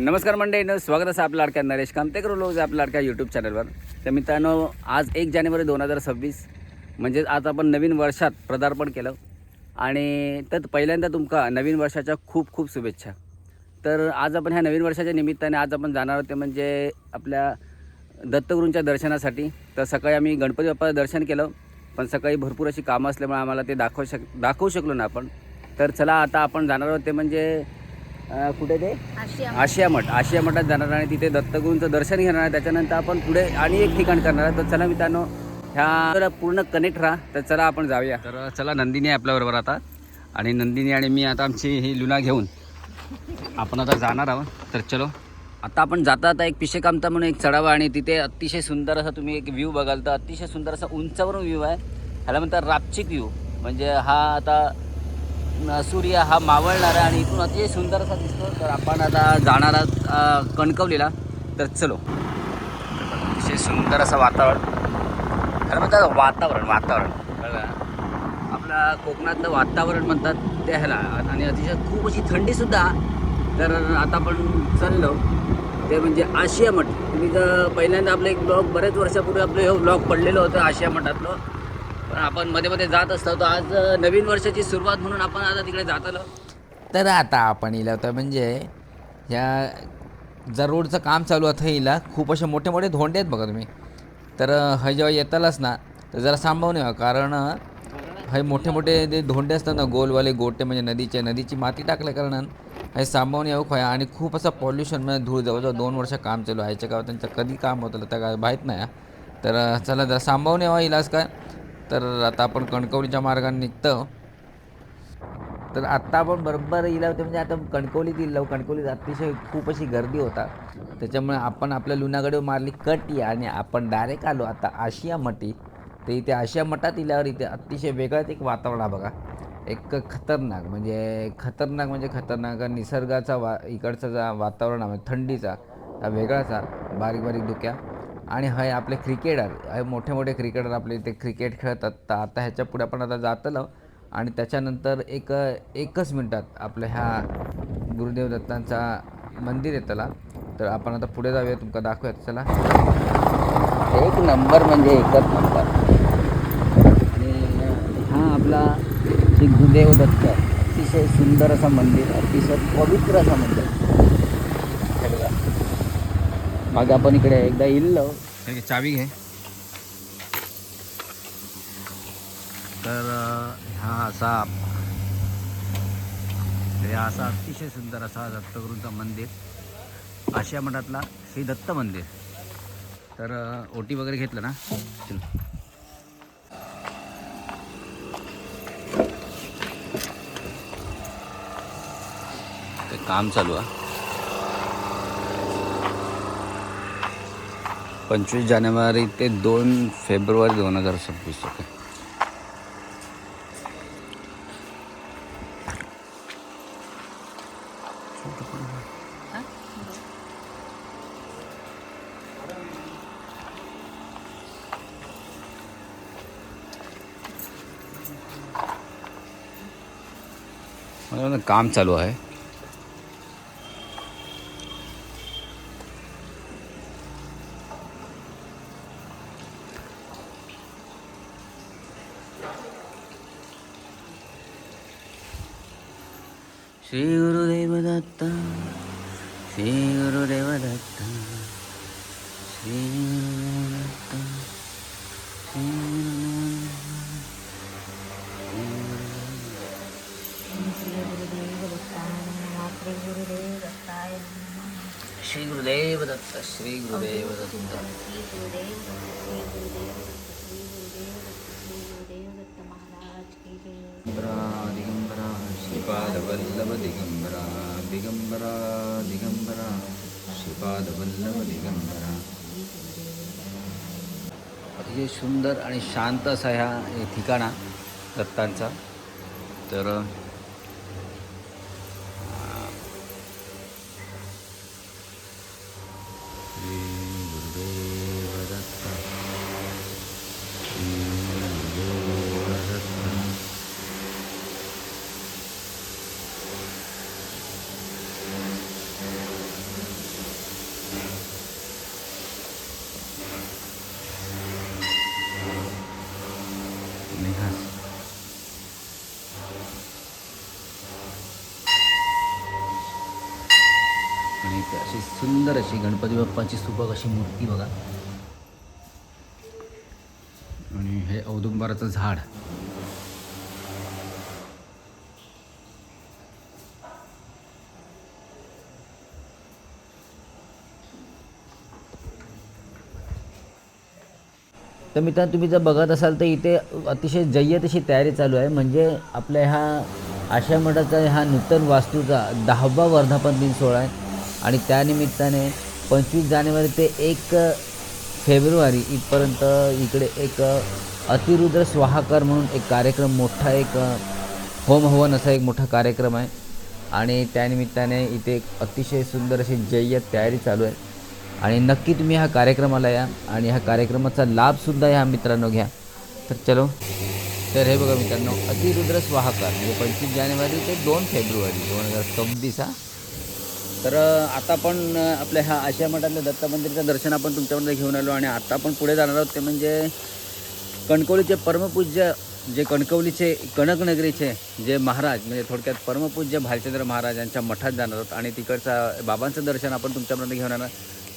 नमस्कार मंडळीनं स्वागत असं आपल्या लाडक्या नरेश कामतेकर लोक आपल्या लाडक्या यूट्यूब चॅनलवर तर मित्रांनो आज एक जानेवारी दोन हजार सव्वीस म्हणजेच आज आपण नवीन वर्षात पदार्पण केलं. आणि तर पहिल्यांदा तुमका नवीन वर्षाच्या खूप खूप शुभेच्छा. तर आज आपण ह्या नवीन वर्षाच्या निमित्ताने आज आपण जाणार होते म्हणजे आपल्या दत्तगुरूंच्या दर्शनासाठी. तर सकाळी आम्ही गणपती बाप्पाचं दर्शन केलं पण सकाळी भरपूर अशी कामं असल्यामुळे आम्हाला ते दाखवू शक दाखवू शकलो ना आपण. तर चला आता आपण जाणार होते म्हणजे अं, कुठे ते? आशिया आशिया मठ. आशिया मठात जाणार आणि तिथे दत्तगुरूंचं दर्शन घेणार आहे. त्याच्यानंतर आपण पुढे आणि एक ठिकाण करणार आहे. तर चला मित्रांनो ह्या पूर्ण कनेक्ट राहा. तर चला आपण जाऊया. तर चला नंदिनी आहे आपल्याबरोबर आता. आणि नंदिनी आणि मी आता आमची ही लुना घेऊन आपण आता जाणार आहोत. तर चलो. आता आपण जाता आता एक पिशेकामता म्हणून एक चढावा आणि तिथे अतिशय सुंदर असा तुम्ही एक व्ह्यू बघाल तर अतिशय सुंदर असा उंचावरून व्ह्यू आहे. ह्याला म्हणतात रापचिक व्ह्यू म्हणजे हा आता सूर्य हा मावळणार आहे आणि इथून अतिशय सुंदर असा दिसतो. तर आपण आता जाणार आहोत कणकवलीला. तर चलो. अतिशय सुंदर असं वातावरण. खरं म्हणतात वातावरण वातावरण. आपलं कोकणातलं वातावरण म्हणतात ते ह्याला. आणि अतिशय खूप अशी थंडीसुद्धा तर आता आपण चाललो. ते म्हणजे आशिया मठ. तुम्ही जर पहिल्यांदा आपलं एक ब्लॉग बरेच वर्षापूर्वी आपलं हे ब्लॉग पडलेलं होतं आशिया मठातलं. पण आपण मध्ये मध्ये जात असतो तर आज नवीन वर्षाची सुरुवात म्हणून आपण आता तिकडे जात आलो. तर आता आपण इला होतं म्हणजे ह्या जर रोडचं काम चालू आहे हिला खूप असे मोठे मोठे धोंडे आहेत बघा तुम्ही. तर हय जेव्हा येतालच ना तर जरा सांभाळून येवा कारण हे मोठे मोठे जे धोंडे असतात ना गोलवाले गोटे म्हणजे नदीचे नदीची माती टाकल्या कारणानं हे सांभाळून यावं खोया आणि खूप असं पॉल्युशन म्हणजे धूळ जवळजवळ दोन वर्ष काम चालू आहे. याच्या गावात त्यांचं कधी काम होतं त्या काय माहीत नाही तर चला जरा सांभाळून यावा इलाज काय. तर आता आपण कणकवलीच्या मार्गाने निघतो. तर आत्ता आपण बरोबर येईल होते म्हणजे आता कणकवलीत येईल. कणकवलीत अतिशय खूप अशी गर्दी होता. त्याच्यामुळे आपण आपल्या लुणाकडे मारली कटी आणि आपण डायरेक्ट आलो. आता आशिया मठी तर इथे आशिया मठात इल्यावर इथे अतिशय वेगळंच एक वातावरण आहे बघा. एक खतरनाक म्हणजे खतरनाक म्हणजे खतरनाक निसर्गाचा वा इकडचा जा वातावरण आहे. म्हणजे थंडीचा हा वेगळाचा बारीक बारीक धुक्या आणि हय आपले क्रिकेटर हे मोठे मोठे क्रिकेटर आपले इथे क्रिकेट खेळतात. तर आता ह्याच्या पुढे आपण आता जातलं आणि त्याच्यानंतर एक एकच मिनटात आपल्या ह्या गुरुदेव दत्तांचा मंदिर आहे त्याला. तर आपण आता पुढे जाऊया तुमका दाखवूयात. चला. एक नंबर म्हणजे एकच नंबर. आणि हा आपला श्री गुरुदेव दत्त अतिशय सुंदर असं मंदिर अतिशय पवित्र असं मंदिर हे बघा. मग आपण इकडे एकदा येईल चावी घे. तर हा असा हे असा अतिशय सुंदर असा दत्तगुरूंचा मंदिर. आशिया मठातला श्री दत्त मंदिर. तर ओटी वगैरे घेतलं ना? चल. ते काम चालू आहे पंचवीस जानेवारी ते दोन फेब्रुवारी दोन हजार सव्वीस ओके. काम चालू आहे. श्री गुरुदेव दत्त श्री गुरुदेव दत्त श्री गुरुदेव दत्त श्री श्री गुरुदेव दत्त श्री गुरुदेव दत्त दिगंबरा दिगंबरा श्रीपादवल्लभ दिगंबरा दिगंबरा दिगंबरा श्रीपादवल्लभ दिगंबरा अतिशय सुंदर आणि शांत असा ह्या हे ठिकाणा दत्तांचा. तर श्री गुरुदेव दत्त श्री गुरुदेव दत्त आणि इथे अशी सुंदर अशी गणपती बाप्पाची सुबक अशी मूर्ती बघा. आणि हे औदुंबराचं झाड. तर मित्रांनो तुम्ही जर बघत असाल तर इथे अतिशय जय्यत अशी तयारी चालू आहे. म्हणजे आपल्या ह्या आशा मठाचा हा नूतन वास्तूचा दहावा वर्धापन दिन सोहळा आहे. आणि त्यानिमित्ताने पंचवीस जानेवारी ते एक फेब्रुवारी इथपर्यंत इकडे एक अतिरुद्र स्वाहाकार म्हणून एक कार्यक्रम मोठा एक होम हवन असा एक मोठा कार्यक्रम आहे. आणि त्यानिमित्ताने इथे एक अतिशय सुंदर अशी जय्यत तयारी चालू आहे. आणि नक्की तुम्ही ह्या कार्यक्रमाला या आणि ह्या कार्यक्रमाचा लाभसुद्धा ह्या मित्रांनो घ्या. तर चलो. तर हे बघा मित्रांनो अतिरुद्र स्वाहाकार म्हणजे पंचवीस जानेवारी ते दोन फेब्रुवारी दोन हजार सव्वीस हा. तर आता पण आपल्या ह्या आशिया मठातल्या दत्त मंदिराचं दर्शन आपण तुमच्यामध्ये घेऊन आलो आणि आता आपण पुढे जाणार आहोत ते म्हणजे कणकवलीचे परमपूज्य जे कणकवलीचे कणकनगरीचे जे महाराज म्हणजे थोडक्यात परमपूज्य भालचंद्र महाराज यांच्या मठात जाणार आहोत आणि तिकडचा बाबांचं दर्शन आपण तुमच्यापर्यंत घेऊन येणार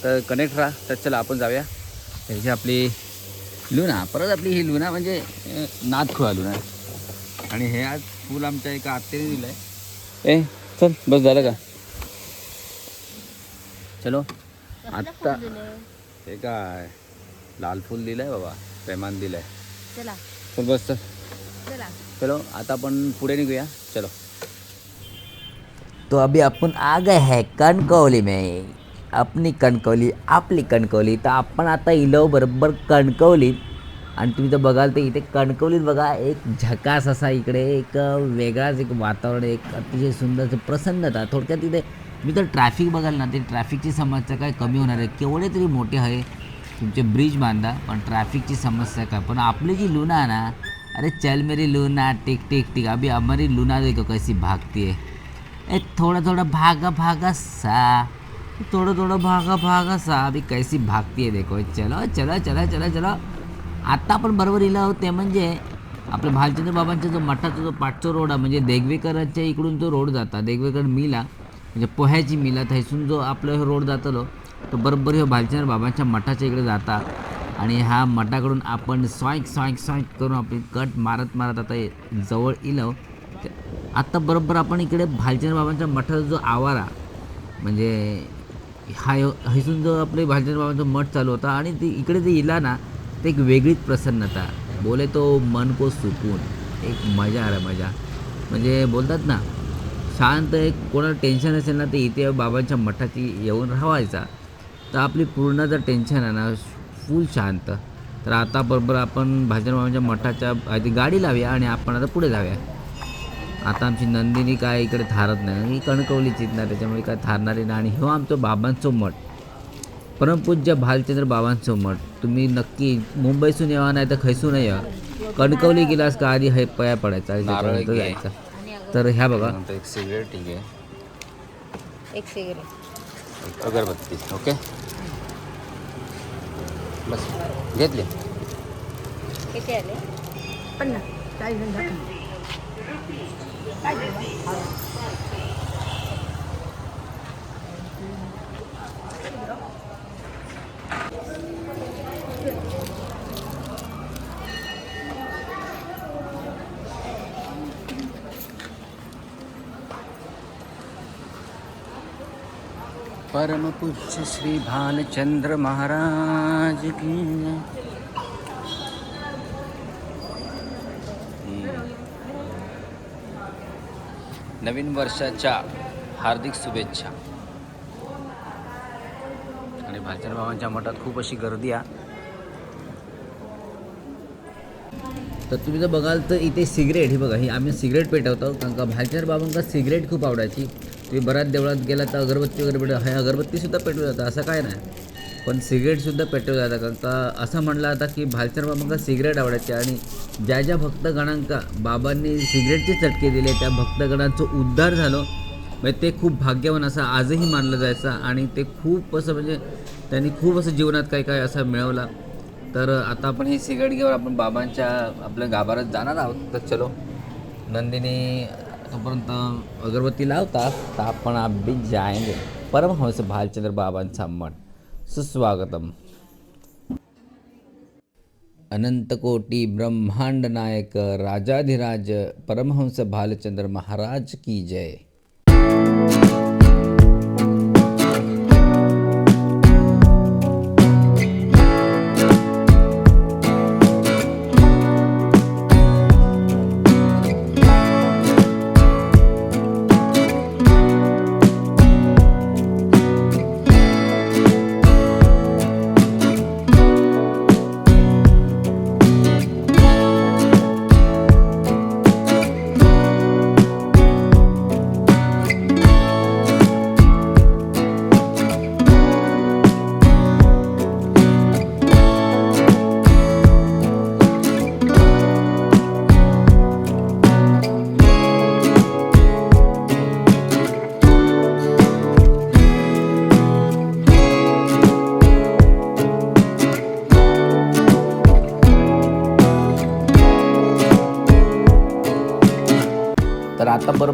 तर कनेक्ट राहा तर चला आपण जाऊया. त्याची आपली लुना परत आपली ही लुना म्हणजे अ, नादखुळा लुना. आणि हे आज फूल आमच्या एका आत्तेने दिलं आहे ए चल बस झालं का? चलो आत्ता हे काय? लाल फूल दिलंय बाबा प्रेमान दिलंय. चला. चल बस चल. चला. चलो आता आपण पुढे निघूया. चलो. तो अभी अपन आ गए हैं कणकवली में. अपनी कणकवली आपली कणकवली. तर आपण आता इलो बरोबर कणकवलीत आणि तुम्ही तर बघाल तर इथे कणकवलीत बघा एक झकास असा इकडे एक वेगळाच एक वातावरण एक अतिशय सुंदर प्रसन्नता. थोडक्यात इथे मी तर ट्रॅफिक बघाल ना ते ट्रॅफिकची समस्या काय कमी होणार आहे? केवढे तरी मोठे आहे तुमचे ब्रिज बांधा पण ट्रॅफिकची समस्या काय? पण आपली जी लुना आहे ना अरे चल मेरी लुना टिक टिक टिक. अभी हमारी लुना देखो कैसी भागती है। ए थोड़ा थोड़ा भागा भागा सा। थोड़ा थोड़ा भागा भागा सा। अभी कैसी भागती है देखो। चलो चलो चलो चलो चलो। आत्ता आपण बरोबर इला होते म्हणजे आपल्या भालचंद्र बाबांचा जो मठाचा जो पाठचा रोड आहे म्हणजे देगवेकरांच्या इकडून जो रोड जाता देगवेकर मिला. म्हणजे पोह्याची मिला थंयसून जो आपलो हो रोड जातलो तो बरोबर ह्यो भालचंद्र बाबांच्या मठाच्या इकडे जाता. आणि ह्या मठाकडून आपण स्वाईक स्वाईक स्वाईक करून आपली कट मारत मारत आता जवळ इलो. आत्ता बरोबर आपण इकडे भालचंद्र बाबांच्या मठाचा जो आवारा म्हणजे हा हैसून जो आपले भालचंद्र बाबांचा मठ चालू होता आणि ती इकडे जे इला ना ते एक वेगळीच प्रसन्नता. बोले तो मन को सुकून. एक मजा आला मजा म्हणजे बोलतात ना शांत एक कोणाला टेन्शन असेल ना ते इथे बाबांच्या मठाची येऊन राहायचा तर आपली पूर्ण जर टेन्शन आहे ना फुल शांत. तर आता बरोबर आपण भाजन बाबांच्या मठाच्या आधी गाडी लावूया आणि आपण आता पुढे जाऊया. आता आमची नंदिनी काय इकडे थारत नाही. ही कणकवलीचीच ना त्याच्यामुळे काय थारणारी नाही. आणि ह्यो आमचं बाबांचं मठ. परमपूज्य भालचंद्र बाबांचं मठ. तुम्ही नक्की मुंबईसून यावा नाही तर खैसून या. कणकवली गेलास का आधी हे पया पडायचा. जायचं. तर ह्या बघा. नंतर एक सिगरेट ठीक आहे. एक सिगरेट एक अगरबत्ती ओके बस घेतले. किती आले? परम पूज्य श्री भालचंद्र महाराज की नवीन वर्षाच्या हार्दिक शुभेच्छा. आणि भालचंद्र बाबांच्या मठात खूप अशी गर्दी आहे तर तुम्ही जर बघाल तर इथे सिगरेट ही बघा ही आम्ही सिगरेट पेटवतो कारण का भालचंद्र बाबांका सिगरेट खूप आवडायची. तुम्ही बऱ्याच देवळात गेला तर अगरबत्ती वगैरे पेटव हे अगरबत्तीसुद्धा पेटवू जातं असं काय नाही. पण सिगरेटसुद्धा पेटवलं जातं कारण का असं म्हटलं जातं की भालचर बाबांना सिगरेट आवडायचे आणि ज्या ज्या भक्तगणांका बाबांनी सिगरेटचे चटके दिले त्या भक्तगणांचं उद्धार झालं. म्हणजे ते खूप भाग्यवान असं आजही मानलं जायचं आणि ते खूप असं म्हणजे त्यांनी खूप असं जीवनात काही काय असं मिळवला. तर आता आपण ही सिगरेट घेऊन आपण बाबांच्या आपल्या गाभाऱ्यात जाणार आहोत. तर चलो नंदिनी तोपर्यंत अगरबत्ती लावता तर आपण आम्ही जाएँगे। परमहंस भालचंद्र बाबांचा मठ सुस्वागतम। अनंतकोटी ब्रह्मांड नायक, राजाधिराज परमहंस भालचंद्र महाराज की जय।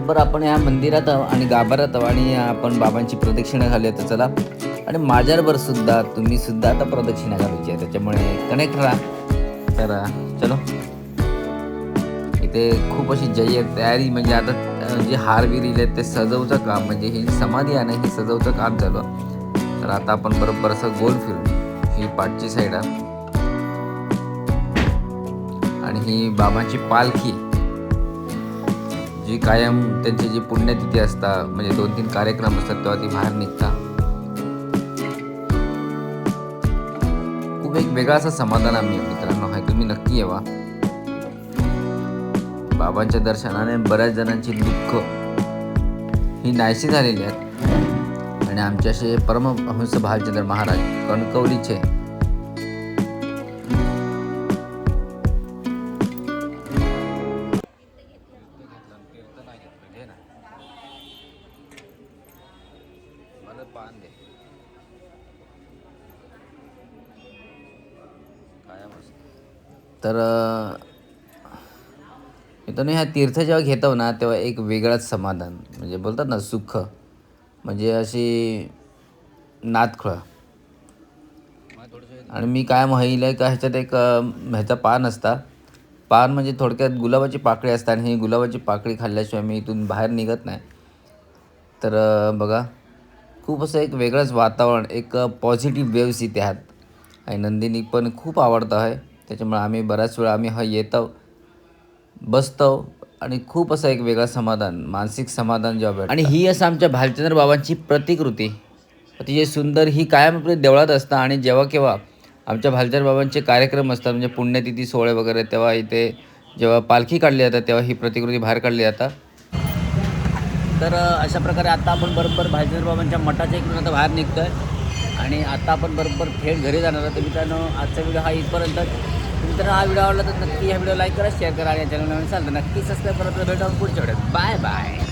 आता बरोबर आपण ह्या मंदिरात आहो आणि गाभाऱ्यात आहो आणि आपण बाबांची प्रदक्षिणा घालूया तर चला. आणि माझ्याबरोबर सुद्धा तुम्ही सुद्धा आता प्रदक्षिणा घालायची आहे. त्याच्यामुळे कनेक्ट राहा. तर चलो. इथे खूप अशी जय तयारी म्हणजे आता जे हार विरिले ते सजवचं काम म्हणजे हे समाधी आहे ना सजवचं काम झालं तर आता आपण बरोबर असं गोल फिरून ही पाठची साईड आहे. आणि ही बाबांची पालखी जी कायम त्यांची जी पुण्यतिथी असतात म्हणजे दोन तीन कार्यक्रम असतात तेव्हा ती बाहेर निघतात खूप एक वेगळा असा समाधान आम्ही मित्रांनो. आहे तुम्ही नक्की येवा बाबांच्या दर्शनाने बऱ्याच जणांची दुःख ही नाहीशी झालेली आहेत. आणि आमचे असे परमहंस भालचंद्र महाराज कणकवलीचे तर अं, मित्रांनो ह्या तीर्थ जेव्हा घेतो ना तेव्हा एक वेगळाच समाधान. म्हणजे बोलतात ना सुख. म्हणजे अशी नातखळ. आणि मी काय महिला का ह्याच्यात एक ह्याचा पान असता. पान म्हणजे थोडक्यात गुलाबाची पाकळी असतात आणि ही गुलाबाची पाकळी खाल्ल्याशिवाय मी इथून बाहेर निघत नाही. तर बघा. खूप असं एक वेगळंच वातावरण एक पॉझिटिव्ह वेव्स इथे आहेत. आणि नंदिनी पण खूप आवडतं आहे. त्याच्यामुळे आम्ही बऱ्याच वेळा आम्ही हा येतो बसतो आणि खूप असं एक वेगळं समाधान मानसिक समाधान जेव्हा भेटतं. आणि ही असं आमच्या भालचंद्र बाबांची प्रतिकृती. अतिशय सुंदर ही कायम आपली देवळात असतं आणि जेव्हा केव्हा आमच्या भालचंद्र बाबांचे कार्यक्रम असतात म्हणजे पुण्यतिथी सोहळे वगैरे तेव्हा इथे जेव्हा पालखी काढली जातात तेव्हा ही प्रतिकृती बाहेर काढली जातात. तर अशा प्रकारे आता आपण बरोबर भालचंद्र बाबांच्या मठाच्या इकडून आता बाहेर निघतो आहे आणि आता आपण बरोबर थेट घरी जाणार आहोत. तर मित्रांनो आजचा व्हिडिओ हा इथपर्यंत. मित्रांनो हा व्हिडिओ आवडला तर नक्की हा व्हिडिओ लाईक करा शेअर करा आणि या चॅनल नवीन चालतं नक्की सबस्क्राईब करा. तर पुढच्या व्हिडिओत. Bye bye.